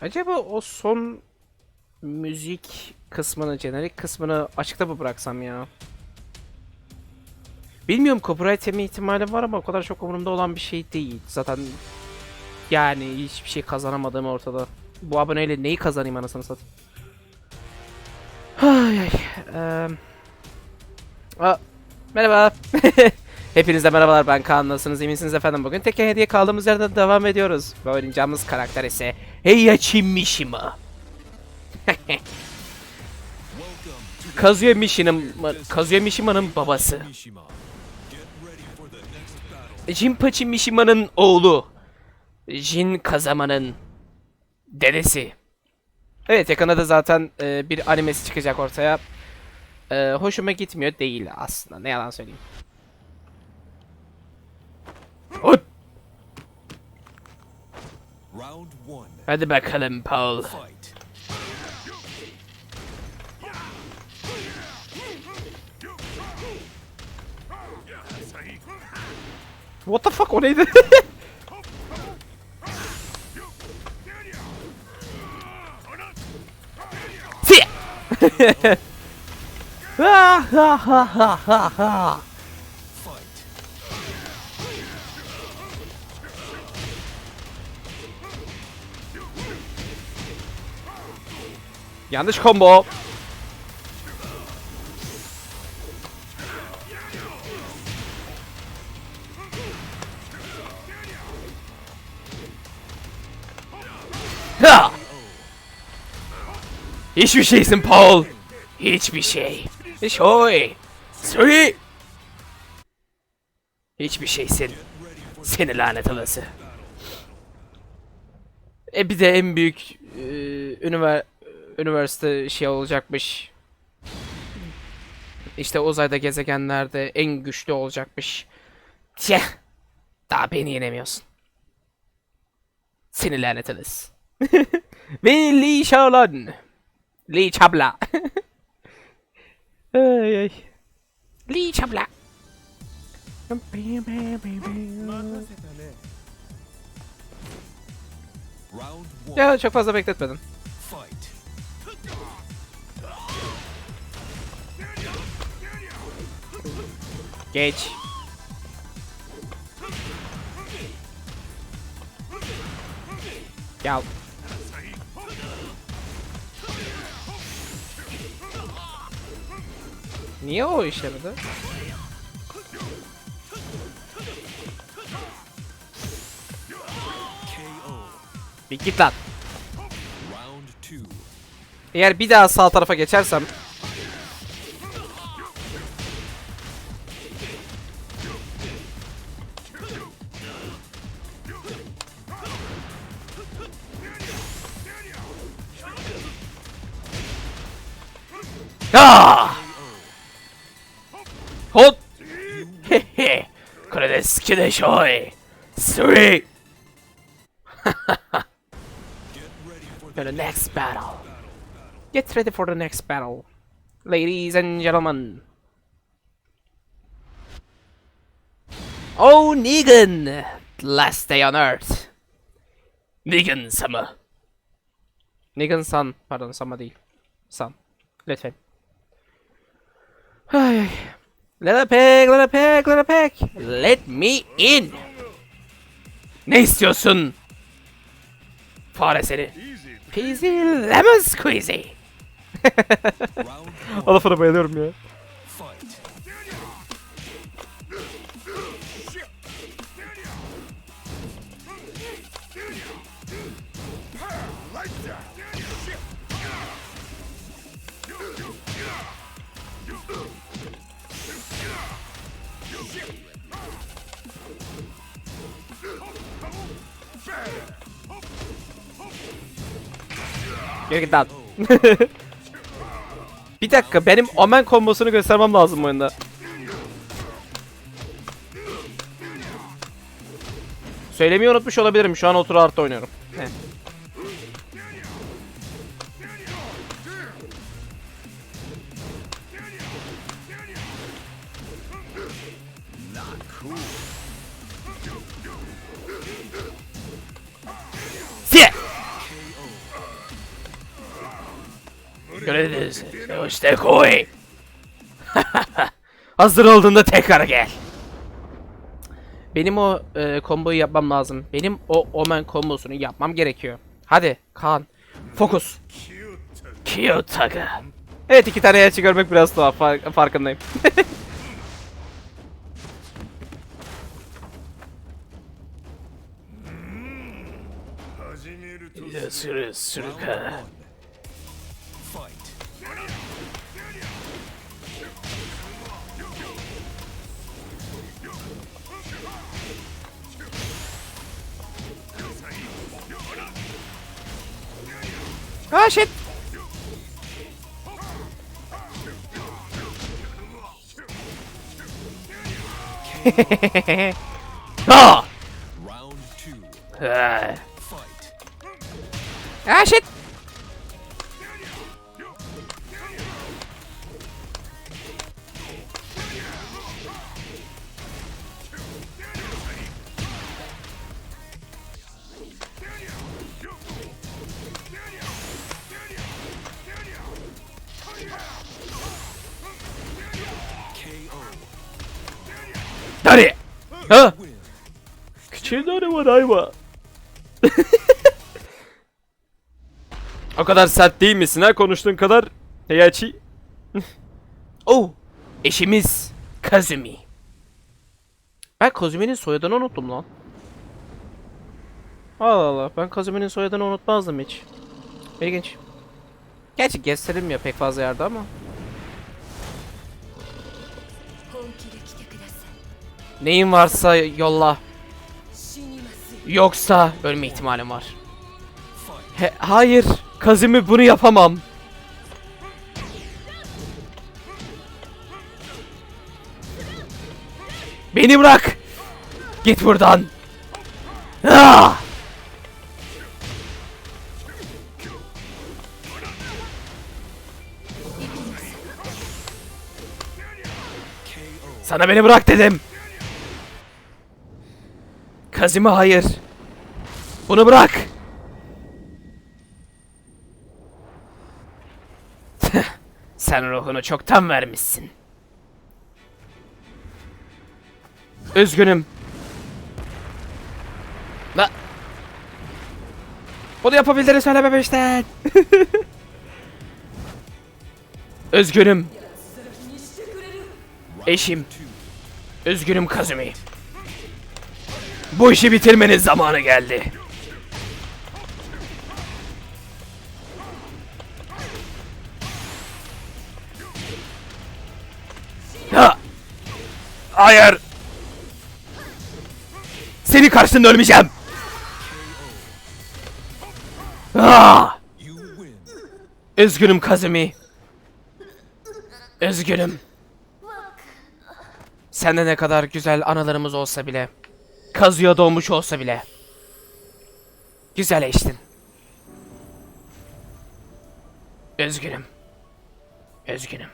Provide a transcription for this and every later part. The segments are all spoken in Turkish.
Acaba o son müzik kısmını, jenerik kısmını açıkta mı bıraksam ya? Bilmiyorum copyright yeme ihtimali var ama o kadar çok umurumda olan bir şey değil. Zaten yani hiçbir şey kazanamadığım ortada. Bu aboneyle neyi kazanayım anasını satayım. Ay ay. Eee... Aa, merhaba. Hepinize merhabalar ben Kaan. Nasılsınız? İyi misiniz efendim? Bugün Tekken hediye kaldığımız yerden devam ediyoruz. Ve oynayacağımız karakter ise Heihachi Mishima Kazuya Mishima'nın Kazuya Mishima'nın babası. Jinpachi Mishima'nın oğlu. Jin Kazama'nın dedesi. Evet yakında da zaten e, bir animesi çıkacak ortaya. E, Hoşuma gitmiyor değil aslında. Ne yalan söyleyeyim Round one. Hadi bakalım Paul. Fight. What the fuck o neydi? Si! Ha ha ha ha ha ha. Yanlış combo. Ha! Hiçbir şeysin Paul. Hiçbir şey. Şoy. Söyle. Hiçbir şeysin. Seni lanet olası. E bir de en büyük e, üniver üniversite şey olacakmış. İşte uzayda gezegenlerde en güçlü olacakmış. Tüh. Daha beni yenemiyorsun. Seni lanet olası. Ve Lee Shaolin. Lee Chabla. ay ay. Lee Chabla. Round one. Ya çok fazla bekletmedin. Geç. Gel. Niye o işlemedi? KO. Bir git lan. Eğer bir daha sağ tarafa geçersem Ah! Hot! Hehe! これで好きでしょい Three! Get ready for For the next battle. Get ready for the next battle. Ladies and gentlemen. Oh, Negan! Last day on Earth. Negan sama. Negan san. Pardon sama değil. San. Lütfen. Ay ay. Little pig, little pig, little pig. Let me in. Ne istiyorsun? Fare seni. Peasy lemon squeezy. O lafına bayılıyorum ya. Geri git lan. Bir dakika benim Omen kombosunu göstermem lazım oyunda. Söylemeyi unutmuş olabilirim. Şu an otur artı oynuyorum. Heh. Göreviniz. İşte koy. Hazır olduğunda tekrar gel. Benim o e, komboyu yapmam lazım. Benim o Omen kombosunu yapmam gerekiyor. Hadi Kaan. Fokus. Kyotaga. Evet iki tane elçi görmek biraz tuhaf far- farkındayım. Sürü sürüka. Ah shit. ah! Round two. Ah Fight. Ah, shit. Hadi. Ha? Win. Küçüğün var o kadar sert değil misin ha konuştuğun kadar Heyachi? oh, eşimiz Kazumi. Ben Kazumi'nin soyadını unuttum lan. Allah Allah, ben Kazumi'nin soyadını unutmazdım hiç. İlginç. Gerçi gösterilmiyor pek fazla yerde ama. Neyin varsa yolla. Yoksa ölme ihtimalim var. He, hayır. Kazimi bunu yapamam. Beni bırak. Git buradan. Ah! Sana beni bırak dedim. Kazumi hayır. Bunu bırak. Sen ruhunu çoktan vermişsin. Üzgünüm. La. Bunu yapabildiğini söylememiştin. Üzgünüm. Eşim. Üzgünüm Kazumi. Bu işi bitirmenin zamanı geldi. Ha! Hayır. Seni karşında ölmeyeceğim. Ah! Üzgünüm Kazumi. Üzgünüm. Sende ne kadar güzel anılarımız olsa bile. Kazuya doğmuş olsa bile. Güzel eştin. Üzgünüm. Üzgünüm.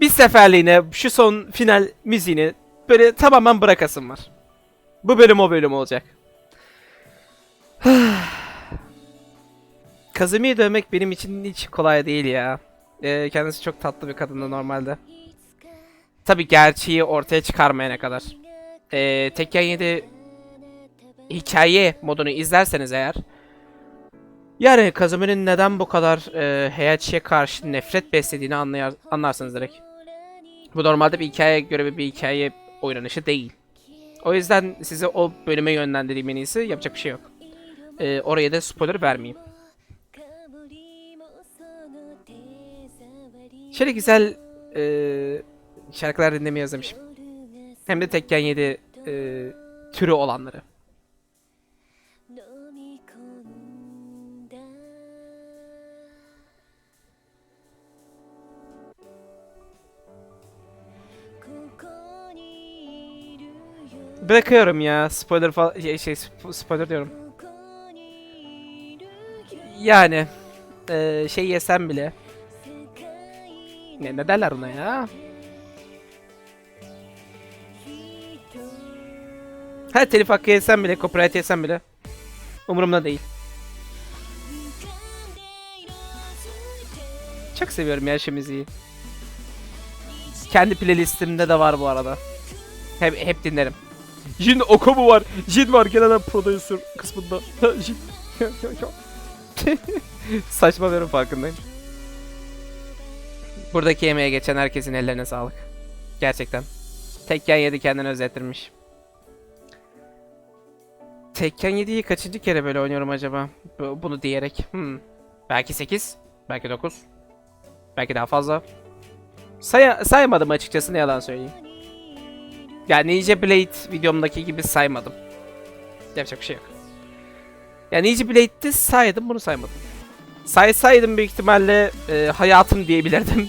Bir seferliğine şu son final müziğini böyle tamamen bırakasım var. Bu bölüm o bölüm olacak. Kazumi'yi dövmek benim için hiç kolay değil ya. Ee, kendisi çok tatlı bir kadındı normalde. Tabi gerçeği ortaya çıkarmayana kadar. Ee, Tekken 7 hikaye modunu izlerseniz eğer yani Kazumi'nin neden bu kadar e, Heihachi'ye karşı nefret beslediğini anlayar, anlarsınız direkt. Bu normalde bir hikaye görevi bir hikaye oynanışı değil. O yüzden size o bölüme yönlendireyim en iyisi yapacak bir şey yok. Ee, oraya da spoiler vermeyeyim. Şöyle güzel e, şarkılar dinlemeyi özlemişim. Hem de Tekken 7 e, türü olanları. Bırakıyorum ya spoiler falan şey, şey spoiler diyorum. Yani e, şey yesem bile. Ne, ne derler ona ya? 人 Ha telif hakkı yesem bile copyright yesem bile umurumda değil. Çok seviyorum ya şu müziği. Kendi playlistimde de var bu arada. Hep, hep dinlerim. Jin Okobu var. Jin var genel prodüser kısmında. Jin. Saçma verim farkındayım. Buradaki yemeğe geçen herkesin ellerine sağlık. Gerçekten. Tekken 7 kendini özettirmiş. Tekken 7'yi kaçıncı kere böyle oynuyorum acaba? Bu- Bunu diyerek. Hmm. Belki 8, belki 9. Belki daha fazla. Say saymadım açıkçası ne yalan söyleyeyim. Yani Ninja Blade videomdaki gibi saymadım. Yapacak bir şey yok. Yani Ninja Blade'de saydım bunu saymadım. Saysaydım büyük ihtimalle e, hayatım diyebilirdim.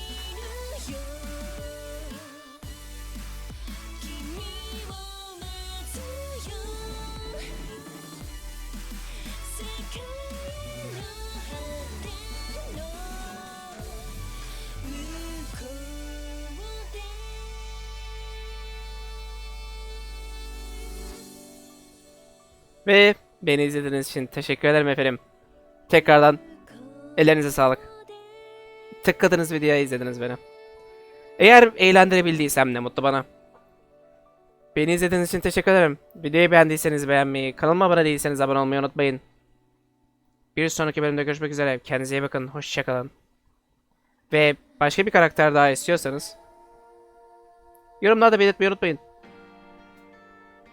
Ve beni izlediğiniz için teşekkür ederim efendim. Tekrardan ellerinize sağlık. Tıkladınız videoyu izlediniz beni. Eğer eğlendirebildiysem ne mutlu bana. Beni izlediğiniz için teşekkür ederim. Videoyu beğendiyseniz beğenmeyi, kanalıma abone değilseniz abone olmayı unutmayın. Bir sonraki bölümde görüşmek üzere. Kendinize iyi bakın. Hoşçakalın. Ve başka bir karakter daha istiyorsanız yorumlarda belirtmeyi unutmayın.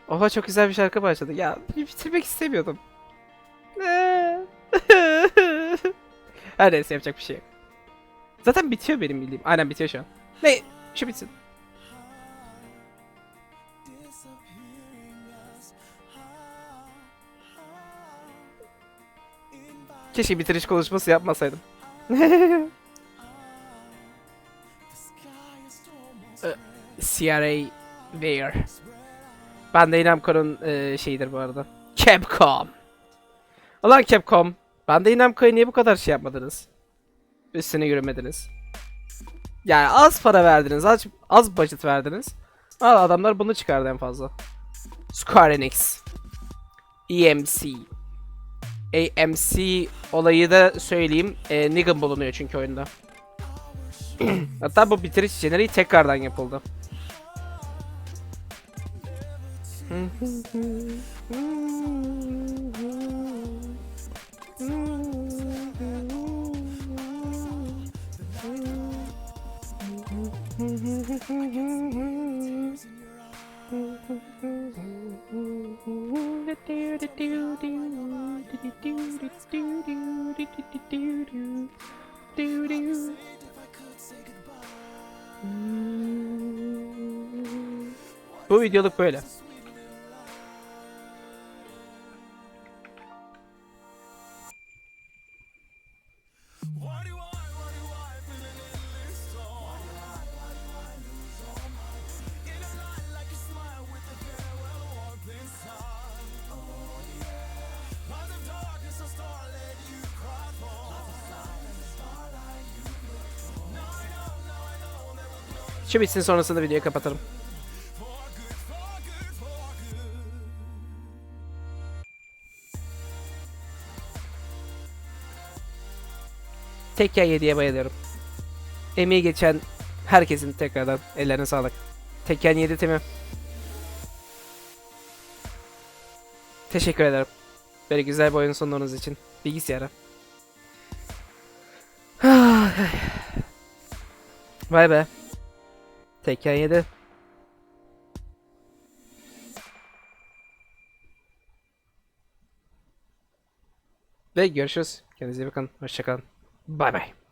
Oha çok güzel bir şarkı başladı. Ya bitirmek istemiyordum. Her neyse yapacak bir şey yok. Zaten bitiyor benim bildiğim. Aynen bitiyor şu an. Ne? Şu bitsin. Keşke bitiriş konuşması yapmasaydım. Ee, CRA Weir. Bandai Namco'nun e, şeyidir bu arada. Capcom. Ulan Capcom. Bandai Namco'ya niye bu kadar şey yapmadınız? Üstüne yürümediniz. Yani az para verdiniz, az, az budget verdiniz. Al adamlar bunu çıkardı en fazla. Square Enix. EMC. AMC olayı da söyleyeyim. E, Negan bulunuyor çünkü oyunda. Hatta bu bitiriş jeneriği tekrardan yapıldı. Videoluk böyle. Şu bitsin sonrasında videoyu kapatırım. Tekken 7'ye bayılıyorum. Emeği geçen herkesin tekrardan ellerine sağlık. Tekken 7 timi. Teşekkür ederim. Böyle güzel bir oyun sunduğunuz için. Bilgisayara. Vay be. Tekken 7. Ve görüşürüz. Kendinize iyi bakın. Hoşçakalın. Bay bay.